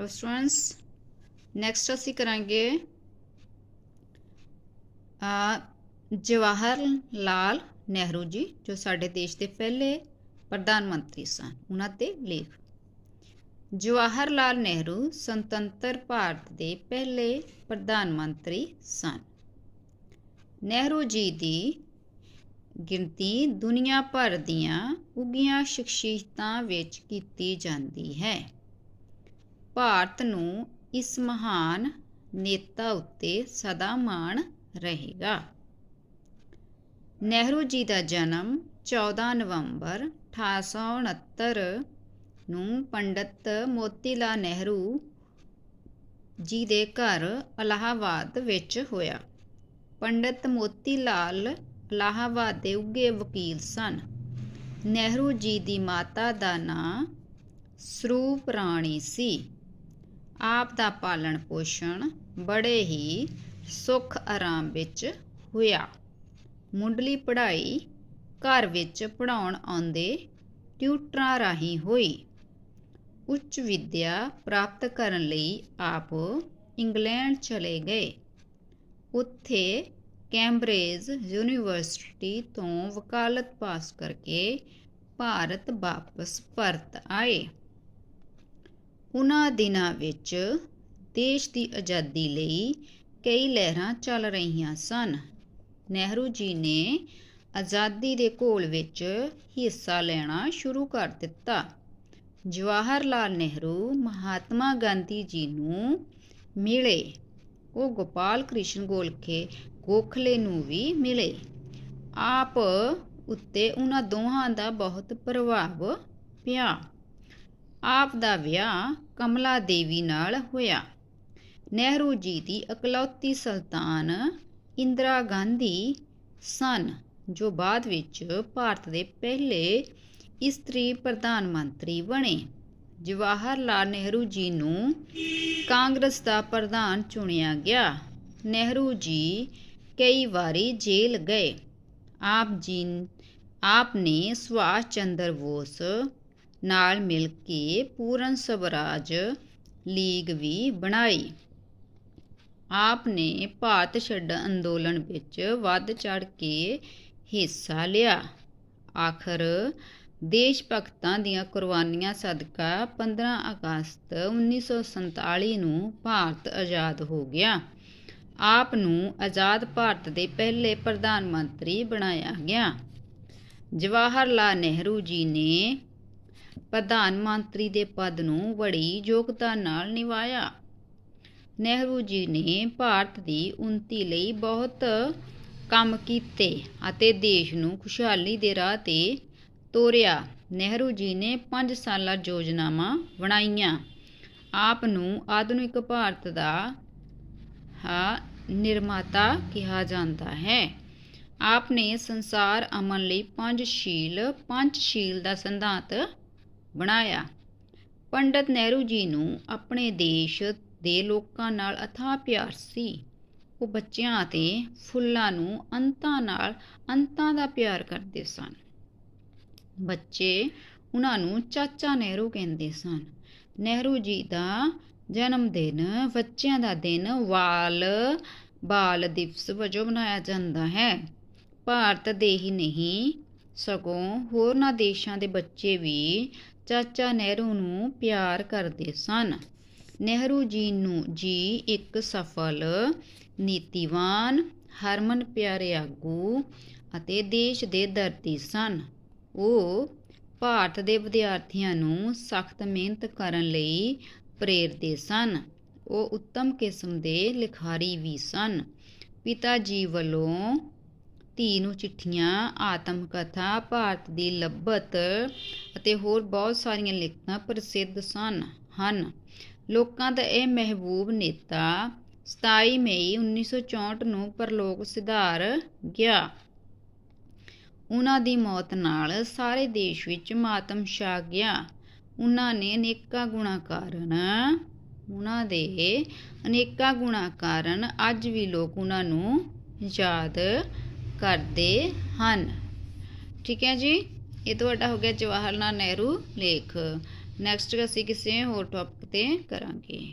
Hello students next ਅਸੀਂ ਕਰਾਂਗੇ ਜਵਾਹਰ ਲਾਲ ਨਹਿਰੂ ਜੀ, ਜੋ ਸਾਡੇ ਦੇਸ਼ ਦੇ ਪਹਿਲੇ ਪ੍ਰਧਾਨ ਮੰਤਰੀ ਸਨ, ਉਹਨਾਂ ਤੇ ਲੇਖ। ਜਵਾਹਰ ਲਾਲ ਨਹਿਰੂ ਸੁਤੰਤਰ ਭਾਰਤ ਦੇ ਪਹਿਲੇ ਪ੍ਰਧਾਨ ਮੰਤਰੀ ਸਨ। ਨਹਿਰੂ ਜੀ ਦੀ ਗਿਣਤੀ ਦੁਨੀਆ ਭਰ ਦੀਆਂ ਉੱਗੀਆਂ ਸ਼ਖਸੀਅਤਾਂ ਵਿੱਚ ਕੀਤੀ ਜਾਂਦੀ ਹੈ। ਭਾਰਤ ਨੂੰ ਇਸ ਮਹਾਨ ਨੇਤਾ ਉੱਤੇ ਸਦਾ ਮਾਣ ਰਹੇਗਾ। ਨਹਿਰੂ ਜੀ ਦਾ ਜਨਮ 14 ਨਵੰਬਰ 1869 ਨੂੰ ਪੰਡਤ ਮੋਤੀ ਲਾਲ ਨਹਿਰੂ ਜੀ ਦੇ ਘਰ ਅਲਾਹਾਬਾਦ ਵਿੱਚ ਹੋਇਆ। ਪੰਡਤ ਮੋਤੀ ਲਾਲ ਇਲਾਹਾਬਾਦ ਦੇ ਉੱਗੇ ਵਕੀਲ ਸਨ। ਨਹਿਰੂ ਜੀ ਦੀ ਮਾਤਾ ਦਾ ਨਾਂ ਸਰੂਪ ਰਾਣੀ ਸੀ। ਆਪ ਦਾ ਪਾਲਣ ਪੋਸ਼ਣ ਬੜੇ ਹੀ ਸੁੱਖ ਆਰਾਮ ਵਿੱਚ ਹੋਇਆ। ਮੁੱਢਲੀ ਪੜ੍ਹਾਈ ਘਰ ਵਿੱਚ ਪੜਾਉਣ ਆਉਂਦੇ ਟਿਊਟਰਾਂ ਰਾਹੀਂ ਹੋਈ। ਉੱਚ ਵਿੱਦਿਆ ਪ੍ਰਾਪਤ ਕਰਨ ਲਈ ਆਪ ਇੰਗਲੈਂਡ ਚਲੇ ਗਏ। ਉੱਥੇ ਕੈਂਬਰਿਜ ਯੂਨੀਵਰਸਿਟੀ ਤੋਂ ਵਕਾਲਤ ਪਾਸ ਕਰਕੇ ਭਾਰਤ ਵਾਪਸ ਪਰਤ ਆਏ। ਉਹਨਾਂ ਦਿਨਾਂ ਵਿੱਚ ਦੇਸ਼ ਦੀ ਆਜ਼ਾਦੀ ਲਈ ਕਈ ਲਹਿਰਾਂ ਚੱਲ ਰਹੀਆਂ ਸਨ। ਨਹਿਰੂ ਜੀ ਨੇ ਆਜ਼ਾਦੀ ਦੇ ਘੋਲ ਵਿੱਚ ਹਿੱਸਾ ਲੈਣਾ ਸ਼ੁਰੂ ਕਰ ਦਿੱਤਾ। ਜਵਾਹਰ ਲਾਲ ਨਹਿਰੂ, ਮਹਾਤਮਾ ਗਾਂਧੀ ਜੀ ਨੂੰ ਮਿਲੇ। ਉਹ ਗੋਪਾਲ ਕ੍ਰਿਸ਼ਨ ਗੋਲਖੇ ਗੋਖਲੇ ਨੂੰ ਵੀ ਮਿਲੇ। ਆਪ ਉੱਤੇ ਉਹਨਾਂ ਦੋਹਾਂ ਦਾ ਬਹੁਤ ਪ੍ਰਭਾਵ ਪਿਆ। ਆਪ ਦਾ ਵਿਆਹ ਕਮਲਾ ਦੇਵੀ ਨਾਲ ਹੋਇਆ। ਨਹਿਰੂ ਜੀ ਦੀ ਇਕਲੌਤੀ ਸੁਲਤਾਨ ਇੰਦਰਾ ਗਾਂਧੀ ਸਨ, ਜੋ ਬਾਅਦ ਵਿੱਚ ਭਾਰਤ ਦੇ ਪਹਿਲੇ ਇਸਤਰੀ ਪ੍ਰਧਾਨ ਮੰਤਰੀ ਬਣੇ। ਜਵਾਹਰ ਲਾਲ ਨਹਿਰੂ ਜੀ ਨੂੰ ਕਾਂਗਰਸ ਦਾ ਪ੍ਰਧਾਨ ਚੁਣਿਆ ਗਿਆ। ਨਹਿਰੂ ਜੀ ਕਈ ਵਾਰੀ ਜੇਲ੍ਹ ਗਏ। ਆਪ ਜੀ, ਆਪ ਨੇ ਸੁਭਾਸ਼ ਚੰਦਰ ਬੋਸ ਨਾਲ ਮਿਲ ਕੇ ਪੂਰਨ ਸਵਰਾਜ ਲੀਗ ਵੀ ਬਣਾਈ। ਆਪ ਨੇ ਭਾਰਤ ਛੱਡ ਅੰਦੋਲਨ ਵਿੱਚ ਵੱਧ ਚੜ ਕੇ ਹਿੱਸਾ ਲਿਆ। ਆਖਰ ਦੇਸ਼ ਭਗਤਾਂ ਦੀਆਂ ਕੁਰਬਾਨੀਆਂ ਸਦਕਾ 15 ਅਗਸਤ 1947 ਨੂੰ ਭਾਰਤ ਆਜ਼ਾਦ ਹੋ ਗਿਆ। ਆਪ ਨੂੰ ਆਜ਼ਾਦ ਭਾਰਤ ਦੇ ਪਹਿਲੇ ਪ੍ਰਧਾਨ ਮੰਤਰੀ ਬਣਾਇਆ ਗਿਆ। ਜਵਾਹਰ ਲਾਲ ਨਹਿਰੂ ਜੀ ਨੇ ਪ੍ਰਧਾਨ ਮੰਤਰੀ ਦੇ ਪਦ ਨੂੰ ਬੜੀ ਯੋਗਤਾ ਨਾਲ ਨਿਭਾਇਆ। ਨਹਿਰੂ ਜੀ ਨੇ ਭਾਰਤ ਦੀ ਉન્નਤੀ ਲਈ ਬਹੁਤ ਕੰਮ ਕੀਤੇ ਅਤੇ ਦੇਸ਼ ਨੂੰ ਖੁਸ਼ਹਾਲੀ ਦੇ ਰਾਹ ਤੇ ਤੋਰਿਆ। ਨਹਿਰੂ ਜੀ ਨੇ 5 ਸਾਲਾ ਯੋਜਨਾਵਾਂ ਬਣਾਈਆਂ। ਆਪ ਨੂੰ ਆਧੁਨਿਕ ਭਾਰਤ ਦਾ ਹਾਂ ਨਿਰਮਾਤਾ ਕਿਹਾ ਜਾਂਦਾ ਹੈ। ਆਪ ਨੇ ਸੰਸਾਰ ਅਮਨ ਲਈ ਪੰਜ ਸ਼ੀਲ ਪੰਜ ਸ਼ੀਲ ਦਾ ਸਿਧਾਂਤ ਬਣਾਇਆ। ਪੰਡਤ ਨਹਿਰੂ ਜੀ ਨੂੰ ਆਪਣੇ ਦੇਸ਼ ਦੇ ਲੋਕਾਂ ਨਾਲ ਅਥਾਹ ਪਿਆਰ ਸੀ। ਉਹ ਬੱਚਿਆਂ ਅਤੇ ਫੁੱਲਾਂ ਨੂੰ ਅੰਤਾਂ ਨਾਲ ਅੰਤਾਂ ਦਾ ਪਿਆਰ ਕਰਦੇ ਸਨ। ਬੱਚੇ ਉਹਨਾਂ ਨੂੰ ਚਾਚਾ ਨਹਿਰੂ ਕਹਿੰਦੇ ਸਨ। ਨਹਿਰੂ ਜੀ ਦਾ ਜਨਮ ਦਿਨ ਬੱਚਿਆਂ ਦਾ ਦਿਨ ਵਾਲ ਬਾਲ ਦਿਵਸ ਵਜੋਂ ਮਨਾਇਆ ਜਾਂਦਾ ਹੈ। ਭਾਰਤ ਦੇ ਹੀ ਨਹੀਂ ਸਗੋਂ ਹੋਰਨਾਂ ਦੇਸ਼ਾਂ ਦੇ ਬੱਚੇ ਵੀ ਚਾਚਾ ਨਹਿਰੂ ਨੂੰ ਪਿਆਰ ਕਰਦੇ ਸਨ। ਨਹਿਰੂ ਜੀ ਨੂੰ ਜੀ ਇੱਕ ਸਫਲ, ਨੀਤੀਵਾਨ, ਹਰਮਨ ਪਿਆਰੇ ਆਗੂ ਅਤੇ ਦੇਸ਼ ਦੇ ਦਰਦੀ ਸਨ। ਉਹ ਭਾਰਤ ਦੇ ਵਿਦਿਆਰਥੀਆਂ ਨੂੰ ਸਖਤ ਮਿਹਨਤ ਕਰਨ ਲਈ ਪ੍ਰੇਰਦੇ ਸਨ। ਉਹ ਉੱਤਮ ਕਿਸਮ ਦੇ ਲਿਖਾਰੀ ਵੀ ਸਨ। ਪਿਤਾ ਜੀ ਵੱਲੋਂ ਧੀ ਨੂੰ ਚਿੱਠੀਆਂ ਆਤਮ ਕਥਾ ਭਾਰਤ ਦੀ ਲੱਭਤ ਅਤੇ ਹੋਰ ਬਹੁਤ ਸਾਰੀਆਂ ਲਿਖਤਾਂ ਪ੍ਰਸਿੱਧ ਸਨ, ਹਨ। ਲੋਕਾਂ ਦਾ ਇਹ ਮਹਿਬੂਬ ਨੇਤਾ 27 ਮਈ 1964 ਨੂੰ ਪਰਲੋਕ ਸਿਧਾਰ ਗਿਆ। ਉਹਨਾਂ ਦੀ ਮੌਤ ਨਾਲ ਸਾਰੇ ਦੇਸ਼ ਵਿੱਚ ਮਾਤਮ ਛਾ ਗਿਆ। ਉਹਨਾਂ ਨੇ ਅਨੇਕਾਂ ਗੁਣਾ ਕਾਰਨ, ਉਹਨਾਂ ਦੇ ਅਨੇਕਾਂ ਗੁਣਾ ਕਾਰਨ ਅੱਜ ਵੀ ਲੋਕ ਉਹਨਾਂ ਨੂੰ ਯਾਦ ਕਰਦੇ ਹਨ। ਠੀਕ ਹੈ ਜੀ? ਇਹ ਤੁਹਾਡਾ ਹੋ ਗਿਆ ਜਵਾਹਰ ਲਾਲ ਨਹਿਰੂ ਲੇਖ। ਨੈਕਸਟ ਅਸੀਂ ਕਿਸੇ ਹੋਰ ਟੌਪਿਕ ਤੇ ਕਰਾਂਗੇ।